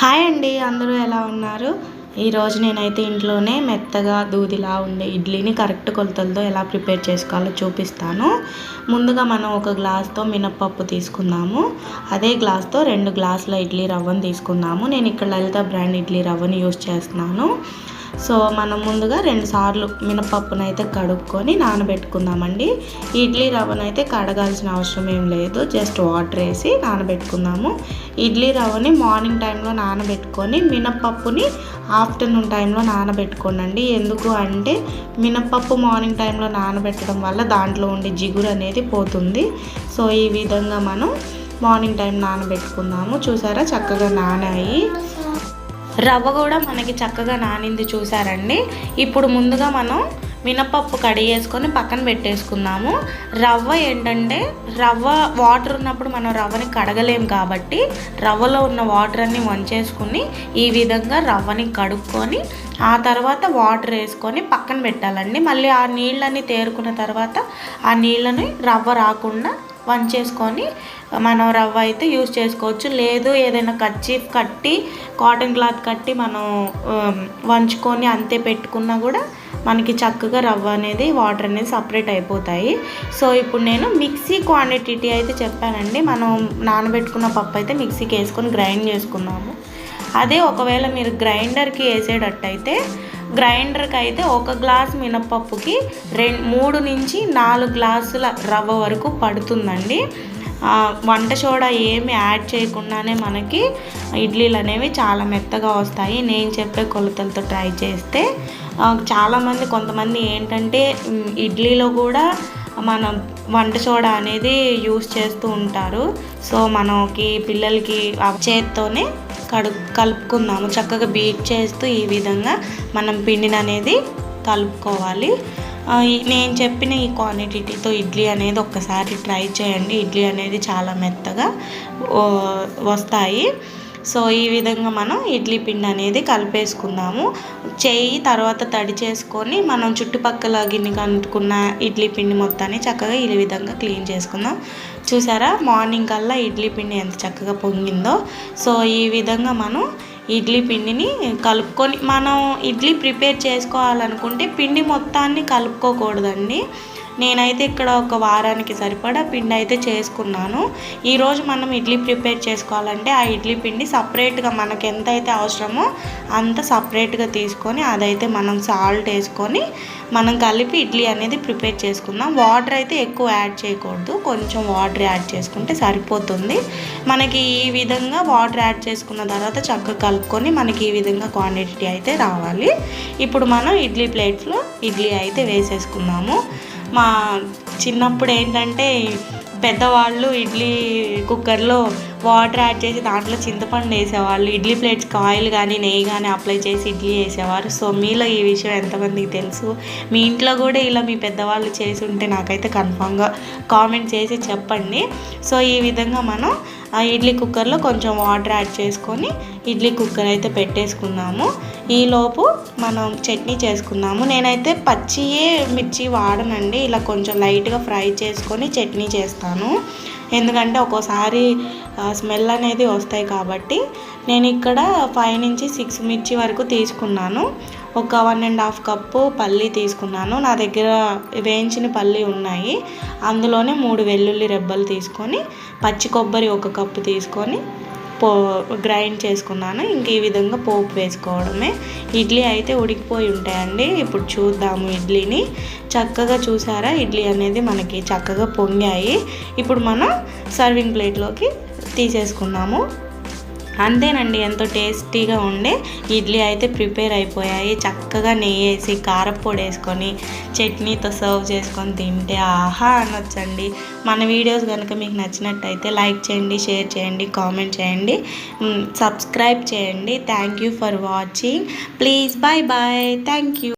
Hi అండి అందరూ ఎలా ఉన్నారు? ఈరోజు నేనైతే ఇంట్లోనే మెత్తగా దూదిలా ఉండే ఇడ్లీని కరెక్ట్ కొలతలతో ఎలా ప్రిపేర్ చేసుకోవాలో చూపిస్తాను. ముందుగా మనం ఒక గ్లాస్తో మినప్పప్పు తీసుకుందాము. అదే గ్లాస్తో రెండు గ్లాసుల ఇడ్లీ రవ్వను తీసుకుందాము. నేను ఇక్కడ లలిత బ్రాండ్ ఇడ్లీ రవ్వను యూస్ చేస్తున్నాను. సో మనం ముందుగా రెండు సార్లు మినపప్పునైతే కడుక్కొని నానబెట్టుకుందామండి. ఇడ్లీ రవ్వను అయితే కడగాల్సిన అవసరం ఏం లేదు. జస్ట్ వాటర్ వేసి నానబెట్టుకుందాము. ఇడ్లీ రవ్వని మార్నింగ్ టైంలో నానబెట్టుకొని మినపప్పుని ఆఫ్టర్నూన్ టైంలో నానబెట్టుకోనండి. ఎందుకు అంటే మినపప్పు మార్నింగ్ టైంలో నానబెట్టడం వల్ల దాంట్లో ఉండే జిగురు అనేది పోతుంది. సో ఈ విధంగా మనం మార్నింగ్ టైం నానబెట్టుకుందాము. చూసారా? చక్కగా నానాయి. రవ్వ కూడా మనకి చక్కగా నానింది చూసారండి. ఇప్పుడు ముందుగా మనం మినపప్పు కడిగేసుకొని పక్కన పెట్టేసుకుందాము. రవ్వ ఏంటంటే రవ్వ వాటర్ ఉన్నప్పుడు మనం రవ్వని కడగలేం కాబట్టి రవ్వలో ఉన్న వాటర్ అన్ని వంచేసుకుని ఈ విధంగా రవ్వని కడుక్కొని ఆ తర్వాత వాటర్ వేసుకొని పక్కన పెట్టాలండి. మళ్ళీ ఆ నీళ్ళని తేరుకున్న తర్వాత ఆ నీళ్ళని రవ్వ రాకుండా వంచేసుకొని మనం రవ్వ అయితే యూజ్ చేసుకోవచ్చు. లేదు ఏదైనా కచ్చి కట్టి కాటన్ క్లాత్ కట్టి మనం వంచుకొని అంతే పెట్టుకున్నా కూడా మనకి చక్కగా రవ్వ అనేది వాటర్ అనేది సపరేట్ అయిపోతాయి. సో ఇప్పుడు నేను మిక్సీ క్వాంటిటీ అయితే చెప్పానండి. మనం నానబెట్టుకున్న పప్పు అయితే మిక్సీకి వేసుకొని గ్రైండ్ చేసుకున్నాము. అదే ఒకవేళ మీరు గ్రైండర్కి వేసేటట్టయితే గ్రైండర్కి అయితే ఒక గ్లాస్ మినపప్పుకి రెండు మూడు నుంచి నాలుగు గ్లాసుల రవ్వ వరకు పడుతుందండి. వంట సోడా ఏమి యాడ్ చేయకుండానే మనకి ఇడ్లీలు అనేవి చాలా మెత్తగా వస్తాయి. నేను చెప్పే కొలతలతో ట్రై చేస్తే చాలామంది కొంతమంది ఏంటంటే ఇడ్లీలో కూడా మనం వంట సోడా అనేది యూస్ చేస్తూ ఉంటారు. సో మనకి పిల్లలకి చేత్తోనే కడు కలుపుకుందాము. చక్కగా బీట్ చేస్తూ ఈ విధంగా మనం పిండిని అనేది కలుపుకోవాలి. నేను చెప్పిన ఈ క్వాంటిటీతో ఇడ్లీ అనేది ఒక్కసారి ట్రై చేయండి. ఇడ్లీ అనేది చాలా మెత్తగా వస్తాయి. సో ఈ విధంగా మనం ఇడ్లీ పిండి అనేది కలిపేసుకుందాము. చేయి తర్వాత తడి చేసుకొని మనం చుట్టుపక్కల గిన్నె కనుక్కున్న ఇడ్లీ పిండి మొత్తాన్ని చక్కగా ఈ విధంగా క్లీన్ చేసుకుందాం. చూసారా? మార్నింగ్ కల్లా ఇడ్లీ పిండి ఎంత చక్కగా పొంగిందో. సో ఈ విధంగా మనం ఇడ్లీ పిండిని కలుపుకొని మనం ఇడ్లీ ప్రిపేర్ చేసుకోవాలనుకుంటే పిండి మొత్తాన్ని కలుపుకోకూడదండి. నేనైతే ఇక్కడ ఒక వారానికి సరిపడా పిండి అయితే చేసుకున్నాను. ఈరోజు మనం ఇడ్లీ ప్రిపేర్ చేసుకోవాలంటే ఆ ఇడ్లీ పిండి సపరేట్గా మనకు ఎంత అయితే అవసరమో అంత సపరేట్గా తీసుకొని అదైతే మనం సాల్ట్ వేసుకొని మనం కలిపి ఇడ్లీ అనేది ప్రిపేర్ చేసుకుందాం. వాటర్ అయితే ఎక్కువ యాడ్ చేయకూడదు. కొంచెం వాటర్ యాడ్ చేసుకుంటే సరిపోతుంది. మనకి ఈ విధంగా వాటర్ యాడ్ చేసుకున్న తర్వాత చక్కగా కలుపుకొని మనకి ఈ విధంగా క్వాంటిటీ అయితే రావాలి. ఇప్పుడు మనం ఇడ్లీ ప్లేట్స్లో ఇడ్లీ అయితే వేసేసుకుందాము. మా చిన్నప్పుడు ఏంటంటే పెద్దవాళ్ళు ఇడ్లీ కుక్కర్లో వాటర్ యాడ్ చేసి దాంట్లో చింతపండు వేసేవాళ్ళు. ఇడ్లీ ప్లేట్స్కి ఆయిల్ కానీ నెయ్యి కానీ అప్లై చేసి ఇడ్లీ వేసేవారు. సో మీలో ఈ విషయం ఎంతమందికి తెలుసు? మీ ఇంట్లో కూడా ఇలా మీ పెద్దవాళ్ళు చేసి ఉంటే నాకైతే కన్ఫామ్గా కామెంట్ చేసి చెప్పండి. సో ఈ విధంగా మనం ఆ ఇడ్లీ కుక్కర్లో కొంచెం వాటర్ యాడ్ చేసుకొని ఇడ్లీ కుక్కర్ అయితే పెట్టేసుకున్నాము. ఈలోపు మనం చట్నీ చేసుకున్నాము నేనైతే పచ్చియే మిర్చి వాడనండి. ఇలా కొంచెం లైట్గా ఫ్రై చేసుకొని చట్నీ చేస్తాను. ఎందుకంటే ఒక్కోసారి స్మెల్ అనేది వస్తాయి కాబట్టి నేను ఇక్కడ ఫైవ్ నుంచి సిక్స్ మిర్చి వరకు తీసుకున్నాను. ఒక వన్ అండ్ హాఫ్ కప్పు పల్లి తీసుకున్నాను. నా దగ్గర వేయించిన పల్లి ఉన్నాయి. అందులోనే మూడు వెల్లుల్లి రెబ్బలు తీసుకొని పచ్చి కొబ్బరి ఒక కప్పు తీసుకొని పో గ్రైండ్ చేసుకున్నాను. ఇంక ఈ విధంగా పోపు వేసుకోవడమే. ఇడ్లీ అయితే ఉడికిపోయి ఉంటాయండి. ఇప్పుడు చూద్దాము ఇడ్లీని. చక్కగా చూసారా? ఇడ్లీ అనేది మనకి చక్కగా పొంగాయి. ఇప్పుడు మనం సర్వింగ్ ప్లేట్లోకి తీసేసుకున్నాము అంతేనండి ఎంతో టేస్టీగా ఉండే ఇడ్లీ అయితే ప్రిపేర్ అయిపోయాయి. చక్కగా నెయ్యి వేసి కారపొడి వేసుకొని చట్నీతో సర్వ్ చేసుకొని తింటే ఆహా అనొచ్చండి. మన వీడియోస్ కనుక మీకు నచ్చినట్టయితే లైక్ చేయండి షేర్ చేయండి కామెంట్ చేయండి సబ్స్క్రైబ్ చేయండి. Thank you for watching. Please bye bye thank you.